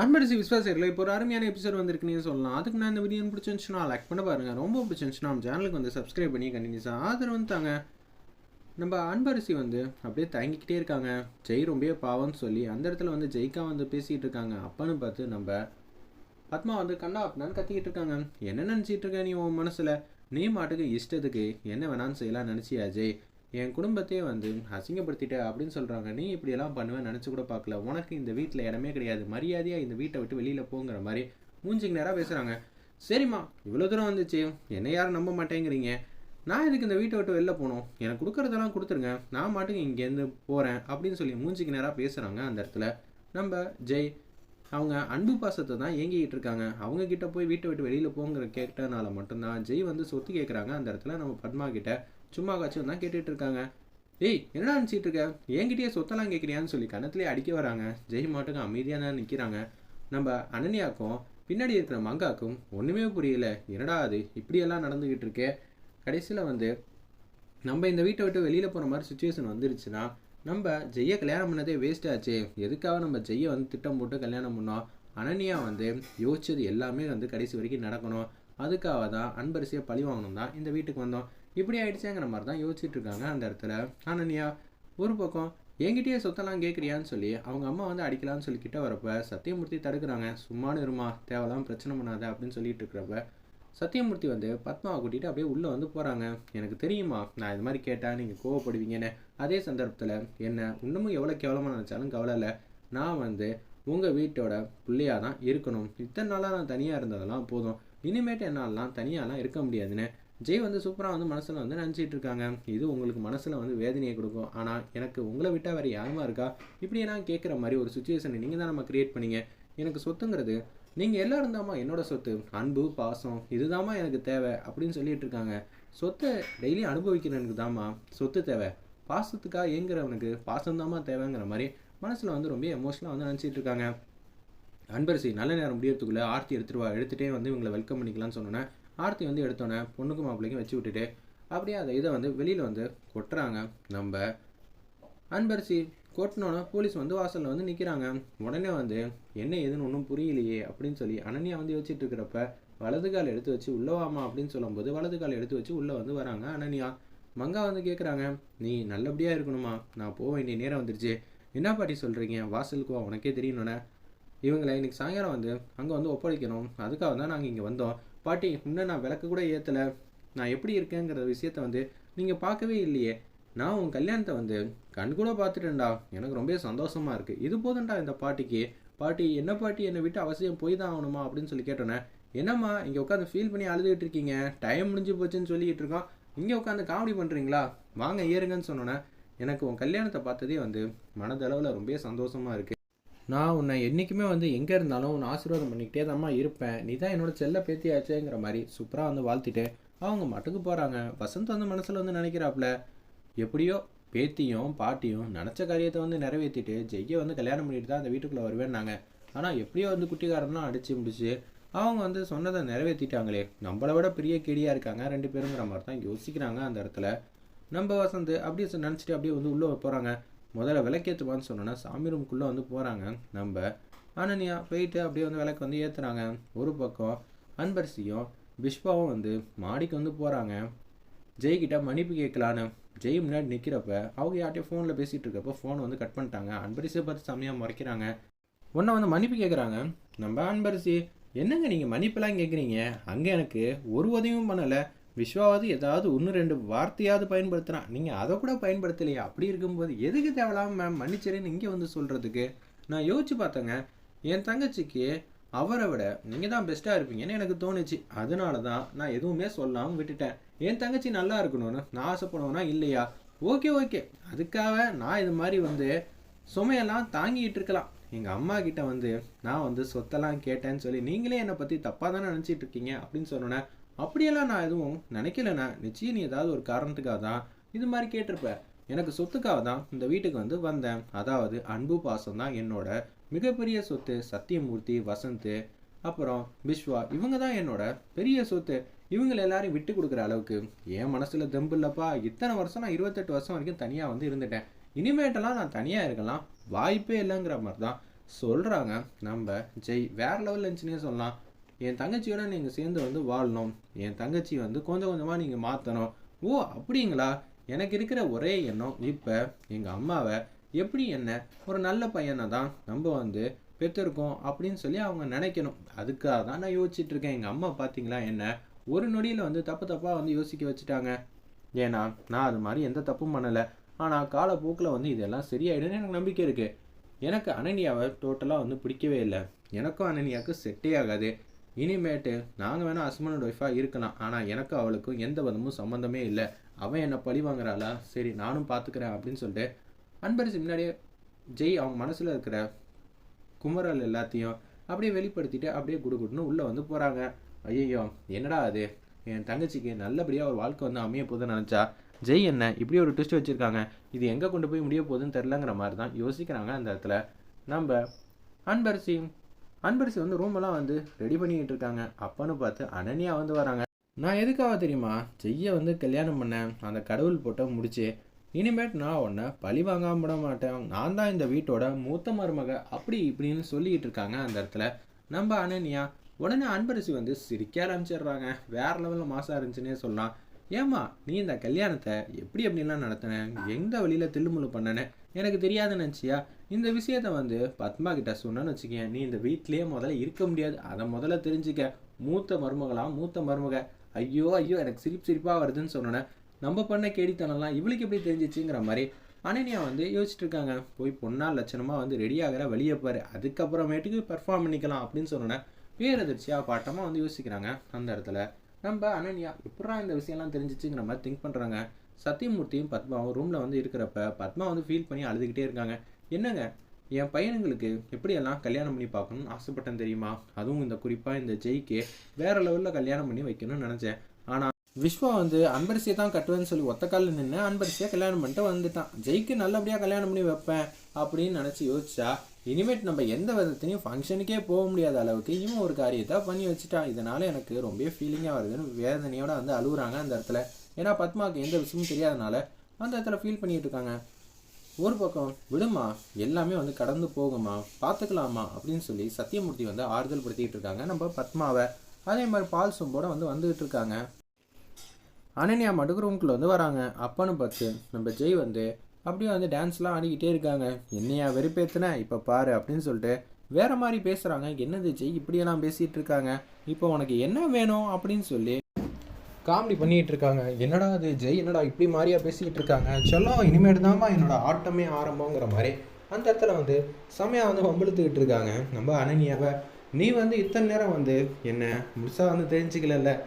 அன்பரசி விஸ்வாசர்கள் இப்போ ஒரு அருமையான எபிசோட் வந்திருக்குன்னு சொல்லலாம். அதுக்கு நான் இந்த வீடியோ பிடிச்சிருந்துச்சுன்னா லைக் பண்ண பாருங்கள் ரொம்ப பிடிச்சிருந்துச்சுன்னா நம்ம சேனலுக்கு வந்து சப்ஸ்கிரைப் பண்ணி கண்டினியூஸாக ஆதரவு தாங்க. நம்ம அன்பரசி வந்து அப்படியே தயங்கிக்கிட்டே இருக்காங்க. ஜெய் ரொம்பவே பாவம்னு சொல்லி அந்த இடத்துல வந்து ஜெய்க்கா வந்து பேசிகிட்டு இருக்காங்க. அப்பன்னு பார்த்து நம்ம பத்மா வந்து கண்ணா அப்படின்னு கத்திக்கிட்டு இருக்காங்க. என்ன நினச்சிட்டு இருக்க நீ உன் மனசில்? நீ மாட்டுக்கு இஷ்டத்துக்கு என்ன வேணான்னு செய்யலாம் நினச்சியா ஜெய்? என் குடும்பத்தையே வந்து அசிங்கப்படுத்திட்ட அப்படின்னு சொல்கிறாங்க நீ இப்படியெல்லாம் பண்ணுவேன் நினச்சி கூட பார்க்கல. உனக்கு இந்த வீட்டில் இடமே கிடையாது. மரியாதையாக இந்த வீட்டை விட்டு வெளியில் போங்கிற மாதிரி மூஞ்சிக்கு நேராக பேசுகிறாங்க சரிம்மா இவ்வளோ தூரம் வந்துச்சு. என்னை யாரும் நம்ப மாட்டேங்கிறீங்க. நான் இதுக்கு இந்த வீட்டை விட்டு வெளில போகணும்? எனக்கு கொடுக்குறதெல்லாம் கொடுத்துருங்க. நான் மாட்டுக்கு இங்கேருந்து போகிறேன் அப்படின்னு சொல்லி மூஞ்சிக்கு நேராக பேசுகிறாங்க அந்த இடத்துல. நம்ம ஜெய் அவங்க அன்பு பாசத்தை தான் ஏங்கிக்கிட்டு இருக்காங்க. அவங்க கிட்ட போய் வீட்டை விட்டு வெளியில் போங்கிற கேட்டனால மட்டும்தான் ஜெய் வந்து சொத்து கேட்குறாங்க அந்த இடத்துல நம்ம பத்மா கிட்ட. சும்மா காச்சும் தான் கேட்டுட்டு இருக்காங்க ஏய் என்னடா நினச்சிட்டு இருக்க என்கிட்டயே சொத்தெல்லாம் கேட்குறியான்னு சொல்லி கணத்துலேயே அடிக்க வராங்க. ஜெய் மாட்டுக்கு அமைதியாக தான் நிற்கிறாங்க நம்ம அனன்யாக்கும் பின்னாடி இருக்கிற மங்காக்கும் ஒன்றுமே புரியல. என்னடா அது? இப்படியெல்லாம் நடந்துக்கிட்டு இருக்கே கடைசியில் வந்து நம்ம இந்த வீட்டை விட்டு வெளியில் போகிற மாதிரி சுச்சுவேஷன் வந்துருச்சுன்னா நம்ம ஜெய்யை கல்யாணம் பண்ணதே வேஸ்ட் ஆச்சு. எதுக்காக நம்ம ஜெய்யை வந்து திட்டம் போட்டு கல்யாணம் பண்ணோம்? அனன்யா வந்து யோசிச்சது எல்லாமே வந்து கடைசி வரைக்கும் நடக்கணும். அதுக்காக தான் அன்பரிசியை பழி வாங்கணும் தான் இந்த வீட்டுக்கு வந்தோம். இப்படி ஆயிடுச்சேங்கிற மாதிரி தான் யோசிச்சுட்டு இருக்காங்க அந்த இடத்துல. அனன்யா ஒரு பக்கம் என்கிட்டயே சொத்தெல்லாம் கேட்குறியான்னு சொல்லி அவங்க அம்மா வந்து அடிக்கலாம்னு சொல்லி கிட்ட வரப்ப சத்தியமூர்த்தி தடுக்கிறாங்க. சும்மானு இருமா தேவலாம் பிரச்சனை பண்ணாத அப்படின்னு சொல்லிட்டு இருக்கிறப்ப சத்தியமூர்த்தி வந்து பத்மாவை கூட்டிகிட்டு அப்படியே உள்ளே வந்து போகிறாங்க எனக்கு தெரியுமா நான் இது மாதிரி கேட்டால் நீங்கள் கோவப்படுவீங்கன்னு? அதே சந்தர்ப்பத்தில் என்ன இன்னமும் எவ்வளோ கேவலமாக நினச்சாலும் கவலை இல்லை. நான் வந்து உங்கள் வீட்டோட பிள்ளையாக தான் இருக்கணும். இத்தனை நாளாக நான் தனியாக இருந்ததெல்லாம் போதும். இனிமேட்டு என்னாலலாம் தனியாலாம் இருக்க முடியாதுன்னு ஜெய் வந்து சூப்பராக வந்து மனசில் வந்து நினச்சிட்டு இருக்காங்க. இது உங்களுக்கு மனசில் வந்து வேதனையை கொடுக்கும். ஆனால் எனக்கு உங்களை விட்டால் வேறு யாருமா இருக்கா? இப்படியெல்லாம் கேட்குற மாதிரி ஒரு சுச்சுவேஷனை நீங்கள் தான் நம்ம க்ரியேட் பண்ணீங்க. எனக்கு சொத்துங்கிறது நீங்கள் எல்லாம் இருந்தாமா என்னோட சொத்து. அன்பு பாசம் இதுதாம்மா எனக்கு தேவை அப்படின்னு சொல்லிட்டு இருக்காங்க. சொத்தை டெய்லி அனுபவிக்கிறவனுக்கு தாம்மா சொத்து தேவை. பாசத்துக்காக ஏங்குறவனுக்கு பாசம்தாம்மா தேவைங்கிற மாதிரி மனசில் வந்து ரொம்ப எமோஷனலாக வந்து நினச்சிட்டு இருக்காங்க. அன்பரசி நல்ல நேரம் முடியறதுக்குள்ளே ஆர்த்தி எடுத்துட்டு வா. எடுத்துகிட்டே வந்து இவங்களை வெல்கம் பண்ணிக்கலாம்னு சொன்னோன்னே ஆர்த்தி வந்து எடுத்தோன்னே பொண்ணுக்கும் மாப்பிள்ளைக்கும் வச்சு விட்டுட்டு அப்படியே அதை இதை வந்து வெளியில் வந்து கொட்டுறாங்க. நம்ம அன்பரசி கொட்டினோன்னே போலீஸ் வந்து வாசலில் வந்து நிற்கிறாங்க உடனே வந்து என்ன ஏதுன்னு ஒன்றும் புரியலையே அப்படின்னு சொல்லி அனன்யா வந்து யோசிச்சுட்டு இருக்கிறப்ப வலது கால் எடுத்து வச்சு உள்ளே வாமா அப்படின்னு சொல்லும்போது வலது கால் எடுத்து வச்சு உள்ளே வந்து வராங்க அனன்யா. மங்கா வந்து கேட்குறாங்க நீ நல்லபடியாக இருக்கணுமா? நான் போக வேண்டிய நேரம் வந்துருச்சு. என்ன பாட்டி சொல்கிறீங்க வாசலுக்கு வா உனக்கே தெரியணுண்ணே இவங்களை இன்றைக்கி சாயங்காலம் வந்து அங்கே வந்து ஒப்படைக்கணும். அதுக்காக தான் நாங்கள் இங்கே வந்தோம். பாட்டி இன்னும் நான் விளக்கு கூட ஏற்றலை நான் எப்படி இருக்கேங்கிற விஷயத்த வந்து நீங்கள் பார்க்கவே இல்லையே. நான் உன் கல்யாணத்தை வந்து கண் கூட பார்த்துட்டேன்டா. எனக்கு ரொம்ப சந்தோஷமாக இருக்குது இது போதும்டா இந்த பாட்டிக்கு. பாட்டி என்ன பாட்டி என்னை விட்டு அவசியம் போய் தான் ஆகணுமா அப்படின்னு சொல்லி கேட்டோன்னே என்னம்மா இங்கே உட்காந்து ஃபீல் பண்ணி அழுதுகிட்டு இருக்கீங்க? டைம் முடிஞ்சு போச்சுன்னு சொல்லிக்கிட்டு இருக்கோம். இங்கே உட்காந்து காமெடி பண்ணுறீங்களா வாங்க ஏறுங்கன்னு சொன்னோன்னே எனக்கு உன் கல்யாணத்தை பார்த்ததே வந்து மனதளவில் ரொம்ப சந்தோஷமாக இருக்குது நான் உன்னை என்றைக்குமே வந்து எங்கே இருந்தாலும் உன்னை ஆசீர்வாதம் பண்ணிக்கிட்டே தான்மா இருப்பேன். நீ தான் என்னோட செல்ல பேத்தியாச்சேங்கிற மாதிரி சூப்பராக வந்து வாழ்த்திட்டு அவங்க மட்டுக்கு போகிறாங்க வசந்த் வந்து மனசில் வந்து நினைக்கிறாப்புல எப்படியோ பேத்தியும் பாட்டியும் நினச்ச காரியத்தை வந்து நிறைவேற்றிட்டு ஜெய்யை வந்து கல்யாணம் பண்ணிட்டு தான் அந்த வீட்டுக்குள்ளே வருவேன்னாங்க. ஆனால் எப்படியோ வந்து குட்டிக்காரன்லாம் அடித்து முடிச்சு அவங்க வந்து சொன்னதை நிறைவேற்றிட்டாங்களே நம்மளை விட பெரிய கேடியாக இருக்காங்க ரெண்டு பேருங்கிற மாதிரி தான் யோசிக்கிறாங்க அந்த இடத்துல. நம்ம வசந்த் அப்படியே நினச்சிட்டு அப்படியே வந்து உள்ளே போகிறாங்க முதல்ல விளக்கேற்றுவான்னு சொன்னோன்னா சாமி ரூம்குள்ளே வந்து போகிறாங்க நம்ம. அனன்யா போயிட்டு அப்படியே வந்து விளக்கு வந்து ஏற்றுறாங்க ஒரு பக்கம் அன்பரசியும் பிஷ்பாவும் வந்து மாடிக்கு வந்து போகிறாங்க ஜெய்கிட்ட மன்னிப்பு கேட்கலான்னு. ஜெய் முன்னாடி நிற்கிறப்ப அவங்க யார்ட்டையும் ஃபோனில் பேசிகிட்டு இருக்கப்போ ஃபோனை வந்து கட் பண்ணிட்டாங்க. அன்பரிசியை பார்த்து செம்மையாக முறைக்கிறாங்க. உன்னை வந்து மன்னிப்பு கேட்குறாங்க நம்ம அன்பரிசி என்னங்க நீங்கள் மன்னிப்பெல்லாம் கேட்குறீங்க அங்கே எனக்கு ஒரு உதவியும் பண்ணலை. விஸ்வாவது ஏதாவது ஒன்று ரெண்டு வார்த்தையாவது பயன்படுத்துகிறான் நீங்கள் அதை கூட பயன்படுத்தலையே. அப்படி இருக்கும்போது எதுக்கு தேவையில்லாமல் மேம் மன்னிச்சிரேன்னு இங்கே வந்து சொல்கிறதுக்கு நான் யோசிச்சு பார்த்தேங்க. என் தங்கச்சிக்கு அவரை விட நீங்கள் தான் பெஸ்ட்டாக இருப்பீங்கன்னு எனக்கு தோணுச்சு. அதனால தான் நான் எதுவுமே சொல்லாமல் விட்டுட்டேன். என் தங்கச்சி நல்லா இருக்கணும்னு நான் ஆசைப்படுவேனா? இல்லையா? Okay okay. அதுக்காக நான் இது மாதிரி வந்து சுமையெல்லாம் தாங்கிட்டு இருக்கலாம். எங்கள் அம்மா கிட்ட வந்து நான் வந்து சொத்தெல்லாம் கேட்டேன்னு சொல்லி நீங்களே என்னை பற்றி தப்பாக தானே நினச்சிட்டு இருக்கீங்க அப்படின்னு சொன்னோன்னே அப்படியெல்லாம் நான் எதுவும் நினைக்கலண்ணா. நிச்சயம் நீ ஏதாவது ஒரு காரணத்துக்காக தான் இது மாதிரி கேட்டிருப்ப. எனக்கு சொத்துக்காக தான் இந்த வீட்டுக்கு வந்து வந்தேன். அதாவது அன்பு பாசம் தான் என்னோட மிகப்பெரிய சொத்து சத்தியமூர்த்தி வசந்த் அப்புறம் விஸ்வா. இவங்க தான் என்னோட பெரிய சொத்து. இவங்களை எல்லாரையும் விட்டு கொடுக்குற அளவுக்கு என் மனசில் தெம்பு இல்லைப்பா. இத்தனை வருஷம் நான் இருபத்தெட்டு வருஷம் வரைக்கும் தனியாக வந்து இருந்துட்டேன். இனிமேட்டெல்லாம் நான் தனியாக இருக்கலாம். வாய்ப்பே இல்லைங்கிற மாதிரி தான் சொல்கிறாங்க நம்ம ஜெய் வேற லெவலில் இருந்துச்சுன்னே சொல்லலாம். என் தங்கச்சியோட நீங்கள் சேர்ந்து வந்து வாழணும். என் தங்கச்சி வந்து கொஞ்சம் கொஞ்சமாக நீங்கள் மாற்றணும் ஓ அப்படிங்களா? எனக்கு இருக்கிற ஒரே எண்ணம் இப்போ எங்கள் அம்மாவை எப்படி என்ன ஒரு நல்ல பையனை தான் நம்ம வந்து பெற்றிருக்கோம் அப்படின்னு சொல்லி அவங்க நினைக்கணும். அதுக்காக தான் நான் யோசிச்சுட்டு இருக்கேன் எங்கள் அம்மா பார்த்தீங்களா என்ன? ஒரு நொடியில் வந்து தப்பு தப்பாக வந்து யோசிக்க வச்சுட்டாங்க. ஏன்னா நான் அது மாதிரி எந்த தப்பும் பண்ணலை. ஆனால் காலப்போக்கில் வந்து இதெல்லாம் சரியாயிடும்னு எனக்கு நம்பிக்கை இருக்குது எனக்கு அனன்யாவை டோட்டலாக வந்து பிடிக்கவே இல்லை. எனக்கும் அனன்யாவுக்கு செட்டே ஆகாது. இனிமேட்டு நாங்கள் வேணால் ஹஸ்பண்ட் ஒய்ஃபாக இருக்கலாம். ஆனால் எனக்கும் அவளுக்கும் எந்த விதமும் சம்மந்தமே இல்லை. அவன் என்னை பழி வாங்குறாளா? சரி நானும் பார்த்துக்கிறேன் அப்படின்னு சொல்லிட்டு அன்பரசு முன்னாடியே ஜெய் அவங்க மனசில் இருக்கிற குமரல் எல்லாத்தையும் அப்படியே வெளிப்படுத்திட்டு அப்படியே குடுகுடுன்னு உள்ளே வந்து போகிறாங்க ஐயோ என்னடா அது? என் தங்கச்சிக்கு நல்லபடியாக ஒரு வாழ்க்கை வந்து அமைய போகுதுன்னு நினச்சா ஜெய் என்ன இப்படி ஒரு ட்விஸ்ட் வச்சுருக்காங்க. இது எங்கே கொண்டு போய் முடிய போகுதுன்னு தெரிலங்கிற மாதிரி தான் யோசிக்கிறாங்க அந்த இடத்துல. நம்ம அன்பரசி அன்பரசி வந்து ரூமெல்லாம் வந்து ரெடி பண்ணிக்கிட்டு இருக்காங்க. அப்பன்னு பார்த்து அனன்யா வந்து வராங்க. நான் எதுக்காக தெரியுமா? செய்ய வந்து கல்யாணம் பண்ணேன் அந்த கடவுள் போட்ட முடிச்சு. இனிமேட் நான் உன்னை பழி வாங்காம விட மாட்டேன். நான் தான் இந்த வீட்டோட மூத்த மருமக. அப்படி இப்படின்னு சொல்லிக்கிட்டு இருக்காங்க அந்த இடத்துல. நம்ம அனன்யா உடனே அன்பரசி வந்து சிரிக்க ஆரம்பிச்சிடுறாங்க. வேற லெவலில் மாசாக இருந்துச்சுன்னே சொல்லலாம். ஏம்மா நீ இந்த கல்யாணத்தை எப்படி எப்படிலாம் நடத்தின? எந்த வழியில் தில்லுமுழு பண்ணனே? எனக்கு தெரியாதுன்னு நினச்சியா? இந்த விஷயத்த வந்து பத்மா கிட்ட சொன்னேன்னு வச்சுக்கேன் நீ இந்த வீட்லேயே முதல்ல இருக்க முடியாது. அதை முதல்ல தெரிஞ்சுக்க. மூத்த மருமகளாம் மூத்த மருமக. ஐயோ ஐயோ எனக்கு சிரிப்பு சிரிப்பாக வருதுன்னு சொன்னோன்னே நம்ம பண்ண கேடித்தனம்லாம் இவளுக்கு எப்படி தெரிஞ்சிச்சுங்கிற மாதிரி அனன்யா வந்து யோசிச்சுட்டு இருக்காங்க. போய் பொன்னால் லட்சணமாக வந்து ரெடி ஆகிற வெளியே பாரு. அதுக்கப்புறமேட்டுக்கு பெர்ஃபார்ம் பண்ணிக்கலாம் அப்படின்னு சொன்னோன்னே பேரதிர்ச்சியாக பாட்டமாக வந்து யோசிக்கிறாங்க அந்த இடத்துல. நம்ம அனன்யா எப்படா இந்த விஷயம்லாம் தெரிஞ்சிச்சுங்கிற மாதிரி திங்க் பண்ணுறாங்க சத்தியமூர்த்தியும் பத்மாவும் ரூமில் வந்து இருக்கிறப்ப பத்மா வந்து ஃபீல் பண்ணி அழுதுகிட்டே இருக்காங்க. என்னங்க? என் பையனுங்களுக்கு எப்படியெல்லாம் கல்யாணம் பண்ணி பார்க்கணும்னு ஆசைப்பட்டேன் தெரியுமா? அதுவும் இந்த குறிப்பாக இந்த ஜெய்க்கு வேற லெவலில் கல்யாணம் பண்ணி வைக்கணும்னு நினச்சேன். ஆனால் விஸ்வா வந்து அன்பரசியை தான் கட்டுவேன்னு சொல்லி ஒத்த காலில் நின்று அன்பரசியை கல்யாணம் பண்ணிட்டு வந்துட்டான். ஜெய்க்கு நல்லபடியாக கல்யாணம் பண்ணி வைப்பேன் அப்படின்னு நினச்சி யோசிச்சா இனிமேட் நம்ம எந்த விதத்துலையும் ஃபங்க்ஷனுக்கே போக முடியாத அளவுக்கு இவன் ஒரு காரியத்தை பண்ணி வச்சுட்டான். இதனால் எனக்கு ரொம்ப ஃபீலிங்காக வருதுன்னு வேதனையோட வந்து அழுகுறாங்க அந்த இடத்துல. ஏன்னா பத்மாவுக்கு எந்த விஷயமும் தெரியாதனால அந்த இடத்துல ஃபீல் பண்ணிகிட்டு இருக்காங்க ஒரு பக்கம் விடுமா எல்லாமே வந்து கடந்து போகுமா பார்த்துக்கலாமா அப்படின்னு சொல்லி சத்தியமூர்த்தி வந்து ஆறுதல் படுத்திக்கிட்டு இருக்காங்க நம்ம பத்மாவை. அதே மாதிரி பால் சொம்போட வந்து வந்துகிட்டு இருக்காங்க அனன்யா மட்டுக்கு ரூம்குள்ளே வந்து வராங்க. அப்பான்னு பார்த்து நம்ம ஜெய் வந்து அப்படியே வந்து டான்ஸ்லாம் ஆடிக்கிட்டே இருக்காங்க. என்னையா வெறுப்பேத்துன? இப்போ பாரு அப்படின்னு சொல்லிட்டு வேற மாதிரி பேசுகிறாங்க என்னது ஜெய் இப்படியெல்லாம் பேசிகிட்டு இருக்காங்க இப்போ உனக்கு என்ன வேணும்? அப்படின்னு சொல்லி காமெடி பண்ணிட்டு இருக்காங்க. என்னடா அது ஜெய் என்னடா இப்படி மாதிரியா பேசிக்கிட்டு இருக்காங்க? செல்லம் இனிமேட்டு தான்மா என்னோட ஆட்டமே ஆரம்பங்கிற மாதிரி அந்த இடத்துல வந்து செமையாக வந்து வம்பிழுத்துக்கிட்டு இருக்காங்க. நம்ம அனன்யாவை. நீ வந்து இத்தனை நேரம் வந்து என்ன முழுசாக வந்து தெரிஞ்சுக்கலல்ல?